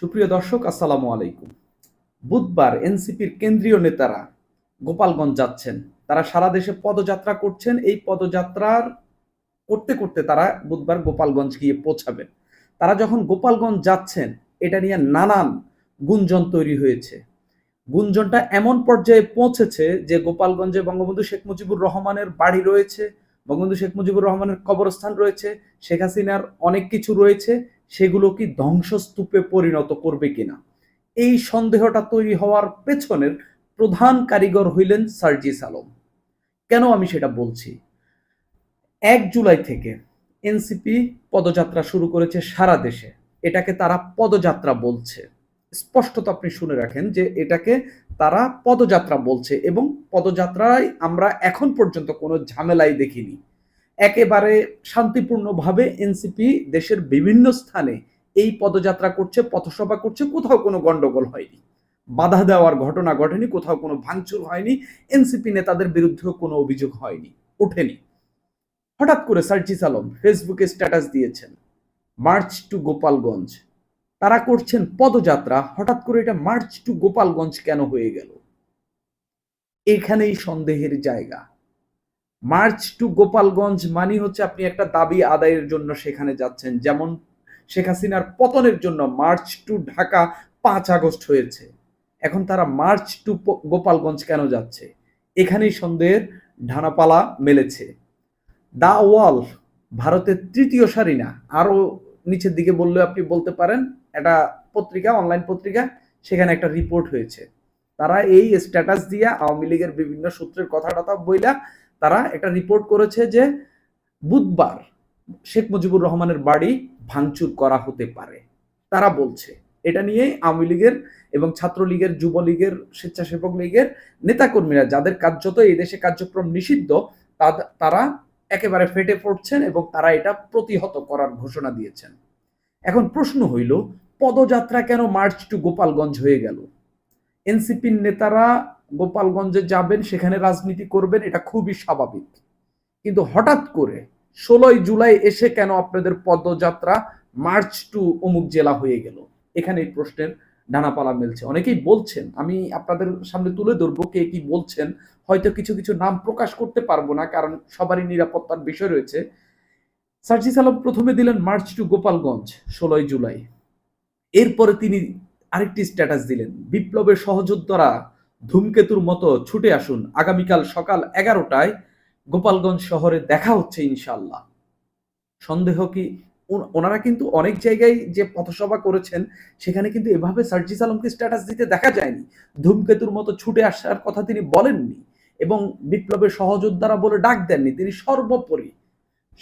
সুপ্রিয় দর্শক, আসসালামু আলাইকুম। বুধবার এনসিপির কেন্দ্রীয় নেতারা গোপালগঞ্জ যাচ্ছেন। তারা সারা দেশে পদযাত্রা করছেন। এই পদযাত্রার করতে করতে তারা বুধবার গোপালগঞ্জ গিয়ে পৌঁছাবেন। তারা যখন গোপালগঞ্জ যাচ্ছেন, এটা নিয়ে নানান গুঞ্জন তৈরি হয়েছে। গুঞ্জনটা এমন পর্যায়ে পৌঁছেছে যে গোপালগঞ্জে বঙ্গবন্ধু শেখ মুজিবুর রহমানের বাড়ি রয়েছে, বঙ্গবন্ধু শেখ মুজিবুর রহমানের কবরস্থান রয়েছে, শেখ হাসিনার অনেক কিছু রয়েছে। সেগুলো কি ধ্বংসস্তূপে পরিণত করবে কিনা? এই সন্দেহটা তৈরি হওয়ার পেছনের প্রধান কারিগর হইলেন সার্জিস আলম। কেন আমি সেটা বলছি? এক জুলাই থেকে এনসিপি পদযাত্রা শুরু করেছে সারা দেশে। এটাকে তারা পদযাত্রা বলছে। স্পষ্টত আপনি শুনে রাখেন যে এটাকে তারা পদযাত্রা বলছে এবং পদযাত্রায় আমরা এখন পর্যন্ত কোনো ঝামেলাই দেখিনি। একেবারে শান্তিপূর্ণভাবে এনসিপি দেশের বিভিন্ন স্থানে এই পদযাত্রা করছে, পথসভা করছে, কোথাও কোনো গন্ডগোল হয়নি। বাধা দেওয়ার ঘটনা ঘটেনি, কোথাও কোনো ভাঙচুর হয়নি এনসিপি নেতাদের বিরুদ্ধেও কোনো অভিযোগ হয়নি, ওঠেনি। হঠাৎ করে সার্জিস আলম ফেসবুকে স্ট্যাটাস দিয়েছেন, মার্চ টু গোপালগঞ্জ। তারা করছেন পদযাত্রা, হঠাৎ করে এটা মার্চ টু গোপালগঞ্জ কেন হয়ে গেল? এখানেই সন্দেহের জায়গা। মার্চ টু গোপালগঞ্জ মানে হচ্ছে আপনি একটা দাবি আদায়ের জন্য সেখানে যাচ্ছেন। যেমন শেখ হাসিনার পতনের জন্য মার্চ টু ঢাকা পাঁচ আগস্ট হয়েছে। এখন তারা মার্চ টু গোপালগঞ্জ কেন যাচ্ছে? এখানেই সন্দেহের ঢানাপালা মেলেছে। দা ওয়াল, ভারতের তৃতীয় সারি না। আরও নিচের দিকে বললে আপনি বলতে পারেন, একটা পত্রিকা, অনলাইন পত্রিকা, সেখানে একটা রিপোর্ট হয়েছে। তারা এই স্ট্যাটাস দিয়ে আওয়ামী লীগের বিভিন্ন সূত্রের কথাটা বইলা তারা একটা রিপোর্ট করেছে যে বুধবার শেখ মুজিবুর রহমানের বাড়ি ভাঙচুর করা হতে পারে। তারা বলছে, এটা নিয়ে আওয়ামী লীগের এবং ছাত্রলীগের, যুবলীগের, স্বেচ্ছাসেবক লীগের নেতাকর্মীরা যাদের কার্যত এই দেশে কার্যক্রম নিষিদ্ধ তারা একেবারে ফেটে পড়ছেন এবং তারা এটা প্রতিহত করার ঘোষণা দিয়েছেন। এখন প্রশ্ন হইল, পদযাত্রা কেন মার্চ টু গোপালগঞ্জ হয়ে গেল? এনসিপির নেতারা গোপালগঞ্জে যাবেন, সেখানে রাজনীতি করবেন, এটা খুবই স্বাভাবিক। কিন্তু হঠাৎ করে ষোলোই জুলাই এসে কেন আপনাদের পদযাত্রা মার্চ টু অমুক জেলা হয়ে গেল? এখানে এই প্রশ্নের ডানাপালা মেলছে। অনেকেই বলছেন, আমি আপনাদের সামনে তুলে ধরবো কে কি বলছেন, হয়তো কিছু কিছু নাম প্রকাশ করতে পারব না, কারণ সবারই নিরাপত্তার বিষয় রয়েছে। সার্জিস আলম প্রথমে দিলেন মার্চ টু গোপালগঞ্জ, ষোলোই জুলাই। এরপরে তিনি আরেকটি স্ট্যাটাস দিলেন, বিপ্লবের সহযোদ্ধারা ধূমকেতুর মতো ছুটে আসুন। আগামীকাল সকাল এগারোটায় গোপালগঞ্জ শহরে দেখা হচ্ছে ইনশাল্লাহ সন্দেহ কি? ওনারা কিন্তু অনেক জায়গায় যে পথসভা করেছেন, সেখানে কিন্তু এভাবে সার্জিস আলমকে স্ট্যাটাস দিতে দেখা যায়নি। ধূমকেতুর মতো ছুটে আসার কথা তিনি বলেননি এবং বিপ্লবের সহযোদ্ধারা বলে ডাক দেননি। তিনি সর্বোপরি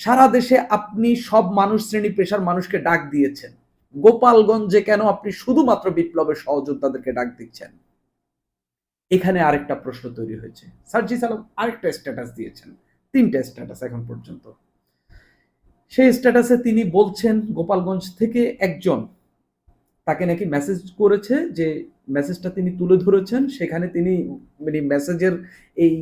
সারা দেশে আপনি সব মানুষ, শ্রেণি, পেশার মানুষকে ডাক দিয়েছেন। গোপালগঞ্জে কেন আপনি শুধুমাত্র বিপ্লবের সহযোদ্ধাদেরকে ডাক দিচ্ছেন? এখানে আরেকটা প্রশ্ন তৈরি হয়েছে। সার্জিস আলম আরেকটা স্ট্যাটাস দিয়েছেন, তিনটা স্ট্যাটাস এখন পর্যন্ত। সেই স্ট্যাটাসে তিনি বলছেন, গোপালগঞ্জ থেকে একজন তাকে নাকি মেসেজ করেছে যে মেসেজটা তিনি তুলে ধরেছেন, সেখানে তিনি মানে মেসেজের এই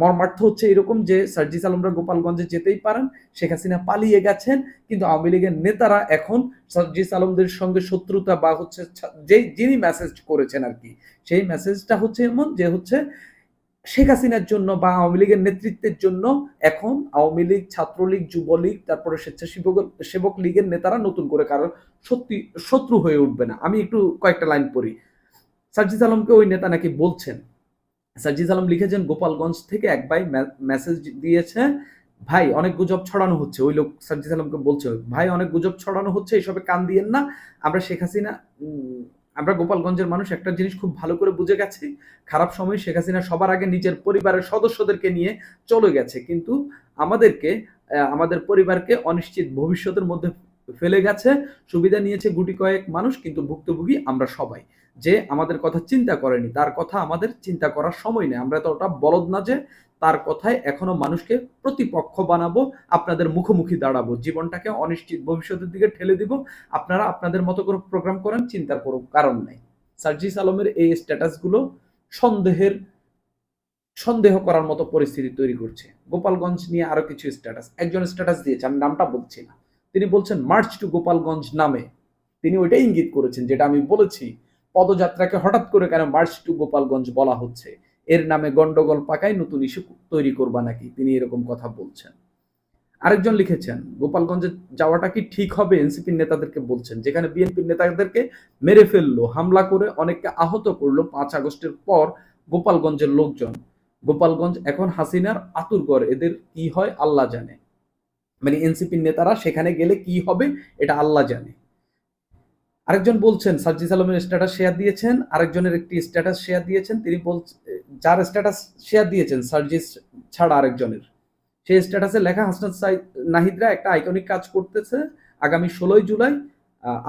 মর্মার্থ হচ্ছে এরকম যে সার্জিস আলমরা গোপালগঞ্জে যেতেই পারেন, শেখ হাসিনা পালিয়ে গেছেন, কিন্তু আওয়ামী লীগের নেতারা এখন সার্জিস আলমদের সঙ্গে শত্রুতা বা হচ্ছে যে যিনি মেসেজ করেছেন আর কি, সেই মেসেজটা হচ্ছে এমন যে হচ্ছে শেখ হাসিনার জন্য বা আওয়ামী লীগের নেতৃত্বের জন্য এখন আওয়ামী লীগ, ছাত্রলীগ, যুবলীগ, তারপরে স্বেচ্ছাসেবক, সেবক লীগের নেতারা নতুন করে কারণ সত্যি, শত্রু হয়ে উঠবে না। আমি একটু কয়েকটা লাইন পড়ি। সার্জিস আলমকে ওই নেতা নাকি বলছেন? সার্জিস আলম লিখেছেন, গোপালগঞ্জ থেকে এক ভাই মেসেজ দিয়েছে, ভাই, অনেক গুজব ছড়ানো হচ্ছে। ওই লোক সার্জিস আলমকে বলছে, ভাই, অনেক গুজব ছড়ানো হচ্ছে এইসবে কান দিয়েন না। আমরা শেখ হাসিনা আমরা গোপালগঞ্জের মানুষ, একটা জিনিস খুব ভালো করে বুঝে গেছি, খারাপ সময় শেখ হাসিনা সবার আগে নিজের পরিবারের সদস্যদেরকে নিয়ে চলে গেছে। কিন্তু আমাদেরকে আমাদের পরিবারকে অনিশ্চিত ভবিষ্যতের মধ্যে ফেলে গেছে, সুবিধা নিয়েছে গুটি কয়েক মানুষ, কিন্তু ভুক্তভোগী আমরা সবাই। যে আমাদের কথা চিন্তা করেনি, তার কথা আমাদের চিন্তা করার সময় নেই। আমরা তো ওটা বলদ না যে তার কথায় এখনও মানুষকে প্রতিপক্ষ বানাবো, আপনাদের মুখোমুখি দাঁড়াবো। জীবনটাকে অনিশ্চিত ভবিষ্যতের দিকে ঠেলে দিব। আপনারা আপনাদের মতো করে প্রোগ্রাম করেন, চিন্তার কোনো কারণ নেই। সার্জিস আলমের এই স্ট্যাটাসগুলো সন্দেহের, সন্দেহ করার মতো পরিস্থিতি তৈরি করছে। গোপালগঞ্জ নিয়ে আরও কিছু স্ট্যাটাস একজন স্ট্যাটাস দিয়েছে, আমি নামটা বলছি না। তিনি বলছেন মার্চ টু গোপালগঞ্জ নামে। তিনি ওইটাই ইঙ্গিত করেছেন, যেটা আমি বলেছি। পদযাত্রাকে হঠাৎ করে কেন মার্চ টু গোপালগঞ্জ বলা হচ্ছে? এর নামে গন্ডগোল পাকায় নতুন ইস্যু তৈরি করবা নাকি? তিনি এরকম কথা বলছেন। আরেকজন লিখেছেন, গোপালগঞ্জে যাওয়াটা কি ঠিক হবে? এনসিপির নেতাদেরকে বলছেন, যেখানে বিএনপির নেতাদেরকে মেরে ফেলল, হামলা করে অনেককে আহত করল পাঁচ আগস্টের পর গোপালগঞ্জের লোকজন। গোপালগঞ্জ এখন হাসিনার আতুরগড় এদের কি হয় আল্লাহ জানে। মানে এনসিপির নেতারা সেখানে গেলে কি হবে, এটা আল্লাহ জানে। আরেকজন বলছেন সার্জিস আলমের স্ট্যাটাস শেয়ার দিয়েছেন, আরেকজনের একটি স্ট্যাটাস শেয়ার দিয়েছেন, তিনি বলছেন যার স্ট্যাটাস শেয়ার দিয়েছেন সার্জিস ছাড়া আরেকজনের। সেই স্ট্যাটাসে লেখা, হাসনাত সাইদ নাহিদরা একটা আইকনিক কাজ করতেছে। আগামী ষোলোই জুলাই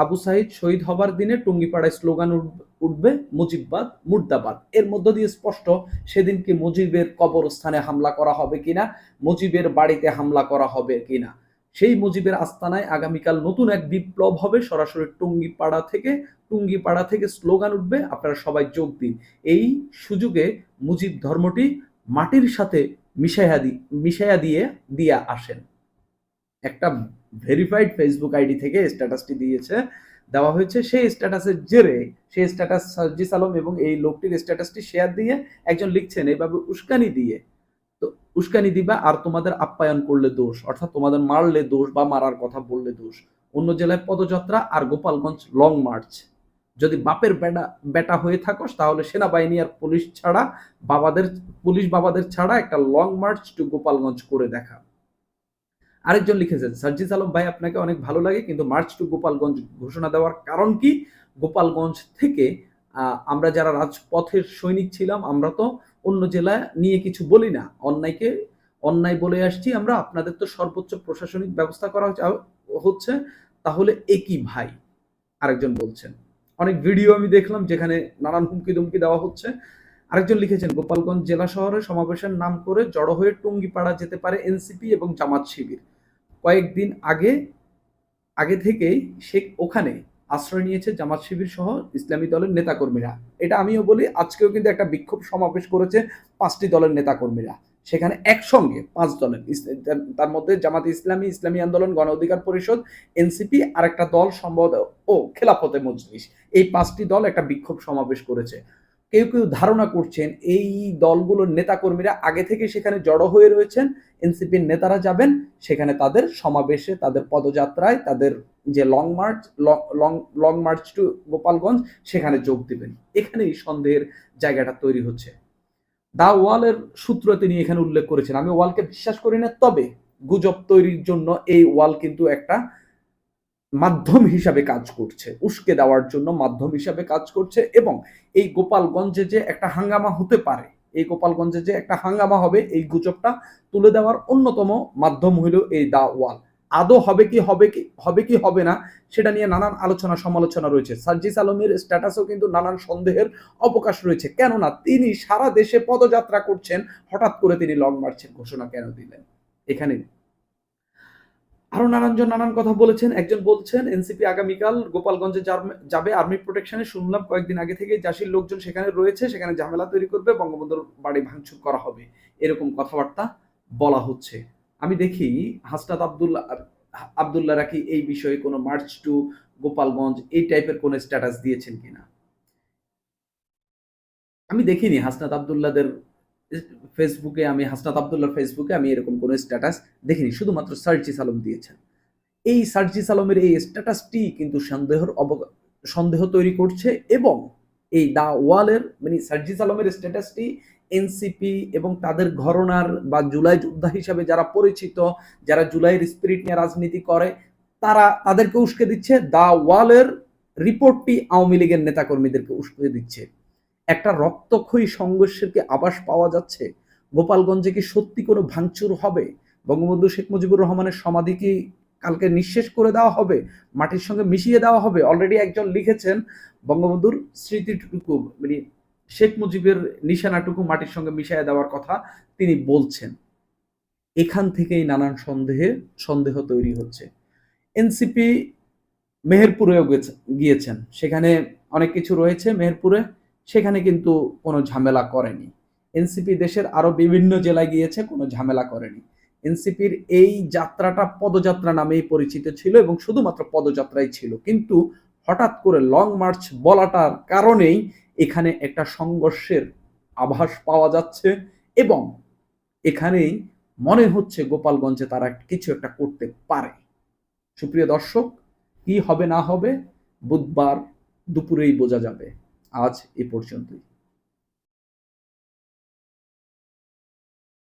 আবু সাহিদ শহীদ হবার দিনে টুঙ্গিপাড়ায় স্লোগান উঠবে মুজিববাদ, মুর্দাবাদ। এর মধ্য দিয়ে স্পষ্ট, সেদিন কি মুজিবের কবরস্থানে হামলা করা হবে কিনা, মুজিবের বাড়িতে হামলা করা হবে কিনা। সেই মুজিবের আস্তানায় আগামীকাল নতুন এক বিপ্লব হবে। সরাসরি টুঙ্গিপাড়া থেকে টুঙ্গিপাড়া থেকে স্লোগান উঠবে। আপনারা সবাই যোগ দিন। এই সুযোগে মুজিব ধর্মটি মাটির সাথে মিশাইয়া দি, মিশাইয়া দিয়ে, দিয়া আসেন। একটা ভেরিফাইড ফেসবুক আইডি থেকে স্ট্যাটাসটি দিয়েছে, দেওয়া হয়েছে। সেই স্ট্যাটাসের জেরে সেই স্ট্যাটাস সার্জিস আলম এবং এই লোকটির স্ট্যাটাসটি শেয়ার দিয়ে একজন লিখছেন এইভাবে উস্কানি দিয়ে তো উস্কানি দিবা আর তোমাদের আপ্যায়ন করলে দোষ, অর্থাৎ তোমাদের মারলে দোষ বা মারার কথা বললে দোষ। অন্য জেলায় পদযাত্রা আর গোপালগঞ্জ লং মার্চ যদি বাপের বেটা বেটা হয়ে থাকোস, তাহলে সেনাবাহিনী আর পুলিশ ছাড়া বাবাদের, পুলিশ বাবাদের ছাড়া একটা লং মার্চ টু গোপালগঞ্জ করে দেখা। আরেকজন লিখেছেন সার্জিস আলম ভাই, আপনাকে অনেক ভালো লাগে, কিন্তু মার্চ টু গোপালগঞ্জ ঘোষণা দেওয়ার কারণ কি? গোপালগঞ্জ থেকে আমরা যারা রাজপথের সৈনিক ছিলাম, আমরা তো অন্য জেলায় নিয়ে কিছু বলি না। অন্যায়কে, অন্যায় বলে আসছি আমরা, আপনাদের তো সর্বোচ্চ প্রশাসনিক ব্যবস্থা করা হচ্ছে তাহলে একই ভাই? আরেকজন বলছেন। অনেক ভিডিও আমি দেখলাম যেখানে নানান হুমকি দুমকি দেওয়া হচ্ছে। আরেকজন লিখেছেন, গোপালগঞ্জ জেলা শহরে সমাবেশের নাম করে জড়ো হয়ে টুঙ্গিপাড়া যেতে পারে এনসিপি এবং জামাত শিবির। কয়েকদিন আগে আগে থেকেই সে ওখানে আশ্রয় নিয়েছে জামাত শিবির সহ ইসলামী দলের নেতাকর্মীরা। এটা আমিও বলি, আজকেও কিন্তু একটা বিক্ষোভ সমাবেশ করেছে পাঁচটি দলের নেতাকর্মীরা। সেখানে একসঙ্গে পাঁচ দলের তার মধ্যে জামাত ইসলামী ইসলামী আন্দোলন, গণ অধিকার পরিষদ, এনসিপি আর একটা দল সম্ভব ও খেলাফতে মজলিস। এই পাঁচটি দল একটা বিক্ষোভ সমাবেশ করেছে। কেউ কেউ ধারণা করছেন এই দলগুলোর নেতাকর্মীরা আগে থেকে সেখানে জড়ো হয়ে রয়েছেন, এনসিপির নেতারা যাবেন, সেখানে তাদের সমাবেশে, তাদের পদযাত্রায়, তাদের যে long march long long march to Gopalganj, সেখানে যোগ দিবেন। এখানেই সন্দেহের জায়গাটা তৈরি হচ্ছে। দা ওয়ালের সূত্র তিনি এখানে উল্লেখ করেছেন। আমি ওয়ালকে বিশ্বাস করি না, তবে গুজব তৈরির জন্য এই ওয়াল কিন্তু একটা মাধ্যম হিসাবে কাজ করছে। উস্কে দেওয়ার জন্য মাধ্যম হিসাবে কাজ করছে এবং এই গোপালগঞ্জে যে একটা হাঙ্গামা হতে পারে, এই গোপালগঞ্জে যে একটা হাঙ্গামা হবে, এই গুজবটা তুলে দেওয়ার অন্যতম মাধ্যম হইল এই দা ওয়াল। আদৌ হবে কি হবে কি হবে কি, হবে না, সেটা নিয়ে নানান আলোচনা সমালোচনা রয়েছে। সার্জিস আলমের স্ট্যাটাসও কিন্তু নানান সন্দেহের অবকাশ রয়েছে। কেননা তিনি সারা দেশে পদযাত্রা করছেন, হঠাৎ করে তিনি লং মার্চের ঘোষণা কেন দিলেন? এখানে আরও নানানজন নানান কথা বলেছেন। একজন বলছেন, এনসিপি আগামীকাল গোপালগঞ্জে যাবে আর্মি প্রোটেকশনে শুনলাম কয়েকদিন আগে থেকে জাসির লোকজন সেখানে রয়েছে, সেখানে ঝামেলা তৈরি করবে, বঙ্গবন্ধুর বাড়ি ভাঙচুর করা হবে। এরকম কথাবার্তা বলা হচ্ছে। আমি দেখি হাসনাত আবদুল্লাহ আবদুল্লাহরা কি এই বিষয়ে কোনো মার্চ টু গোপালগঞ্জ এই টাইপের কোনো স্ট্যাটাস দিয়েছেন কিনা? আমি দেখিনি হাসনাত আবদুল্লাদের ফেসবুকে আমি, হাসনাত আবদুল্লার ফেসবুকে আমি এরকম কোনো স্ট্যাটাস দেখিনি। শুধুমাত্র সার্জিস আলম দিয়েছেন। এই সার্জিস আলমের এই স্ট্যাটাসটি কিন্তু সন্দেহর অব সন্দেহ তৈরি করছে এবং এই দা ওয়ালের মানে সার্জিস আলমের স্ট্যাটাসটি এনসিপি এবং তাদের ঘরনার বা জুলাই যোদ্ধা হিসাবে যারা পরিচিত, যারা জুলাইয়ের স্পিরিট নিয়ে রাজনীতি করে, তারা তাদেরকে উস্কে দিচ্ছে। দা ওয়ালের রিপোর্টটি আওয়ামী লীগের নেতাকর্মীদেরকে উস্কে দিচ্ছে। একটা রক্তক্ষয়ী সংঘর্ষের কি আবাস পাওয়া যাচ্ছে? গোপালগঞ্জে কি সত্যি কোনো ভাঙচুর হবে? বঙ্গবন্ধু শেখ মুজিবুর রহমানের সমাধি কি কালকে নিঃশেষ করে দেওয়া হবে? মাটির সঙ্গে মিশিয়ে দেওয়া হবে? অলরেডি একজন লিখেছেন বঙ্গবন্ধুর স্মৃতিটুকু মানে শেখ মুজিবের নিশানাটুকু মাটির সঙ্গে মিশিয়ে দেওয়ার কথা তিনি বলছেন। এখান থেকেই নানান সন্দেহে, সন্দেহ তৈরি হচ্ছে। এনসিপি মেহেরপুরেও গিয়েছেন। সেখানে অনেক কিছু রয়েছে মেহেরপুরে। সেখানে কিন্তু কোনো ঝামেলা করেনি। এনসিপি দেশের আরও বিভিন্ন জেলায় গিয়েছে, কোনো ঝামেলা করেনি। এনসিপির এই যাত্রাটা পদযাত্রা নামেই পরিচিত ছিল এবং শুধুমাত্র পদযাত্রাই ছিল। কিন্তু হঠাৎ করে লং মার্চ বলাটার কারণেই এখানে একটা সংঘর্ষের আভাস পাওয়া যাচ্ছে এবং এখানেই মনে হচ্ছে গোপালগঞ্জে তারা কিছু একটা করতে পারে। সুপ্রিয় দর্শক, কি হবে না হবে বুধবার দুপুরেই বোঝা যাবে। আজ এ পর্যন্তই।